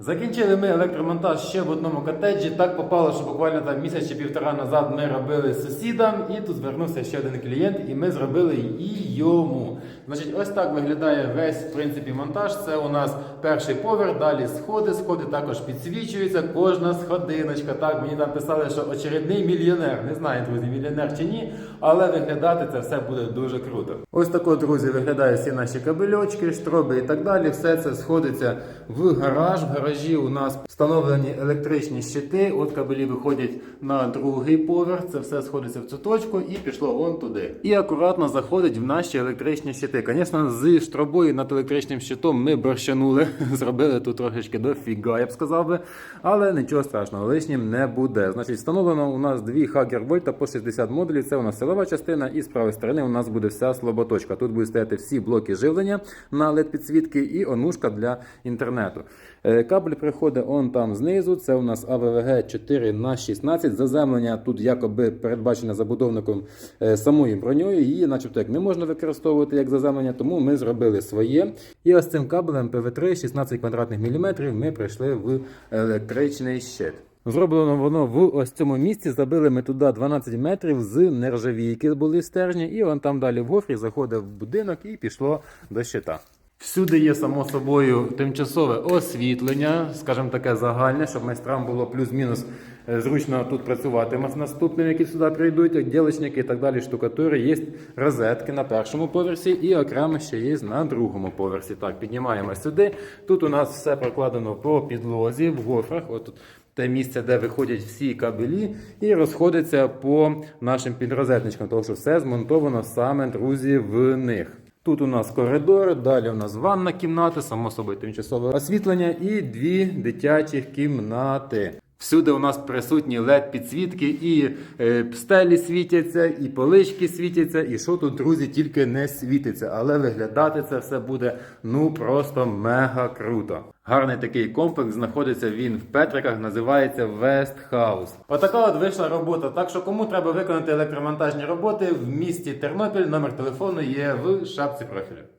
Закінчили ми електромонтаж ще в одному котеджі. Так попало, що буквально там місяць чи півтора назад ми робили сусідам, і тут звернувся ще один клієнт, і ми зробили і йому. Значить, ось так виглядає весь в принципі монтаж. Це у нас перший поверх, далі сходи. Сходи також підсвічуються. Кожна сходиночка. Так мені там писали, що очередний мільйонер. Не знаю, друзі, мільйонер чи ні, але виглядати це все буде дуже круто. Ось тако, друзі, виглядають всі наші кабельочки, штроби і так далі. Все це сходиться в гараж. В гаражі у нас встановлені електричні щити. От кабелі виходять на другий поверх. Це все сходиться в цю точку і пішло вон туди. І акуратно заходить в наші електричні щити. Звісно, з штробою над електричним щитом ми борщанули, зробили тут трошечки дофіга, я б сказав би. Але нічого страшного, лишнім не буде. Значить, встановлено у нас дві Хагер Вольта по 60 модулів. Це у нас силова частина, і з правої сторони у нас буде вся слаботочка. Тут будуть стояти всі блоки живлення на LED підсвітки і онушка для інтернету. Е, Кабель приходить он там знизу. Це у нас AVVG 4 на 16 Заземлення тут якоби передбачене забудовником е, самою броньою. Її, начебто, як не можна використовувати як заземлення, тому ми зробили своє. І ось цим кабелем ПВ3 16 квадратних міліметрів ми прийшли в електричний щит. Зроблено воно в ось цьому місці. Забили ми туди 12 метрів з нержавійки були стержні, і вон там далі в гофрі заходив в будинок і пішло до щита. Всюди є само собою тимчасове освітлення, скажімо таке загальне, щоб майстрам було плюс-мінус е, зручно тут працювати з наступним, які сюди прийдуть, відділочники і так далі. Штукатури є розетки на першому поверсі і окремо ще є на другому поверсі. Так, піднімаємо сюди. Тут у нас все прокладено по підлозі в гофрах. От тут те місце, де виходять всі кабелі, і розходиться по нашим підрозетничкам, тому що все змонтовано саме, друзі, в них. Тут у нас коридор, далі у нас ванна кімната, само собою тимчасове освітлення і дві дитячі кімнати. Всюди у нас присутні led підсвітки, і е, стелі світяться, і полички світяться, і що тут, друзі, тільки не світиться. Але виглядати це все буде ну просто мега круто. Гарний такий комплекс знаходиться він в Петриках, називається West House. Отака от вийшла робота. Так що кому треба виконати електромонтажні роботи в місті Тернопіль, номер телефону є в шапці профілю.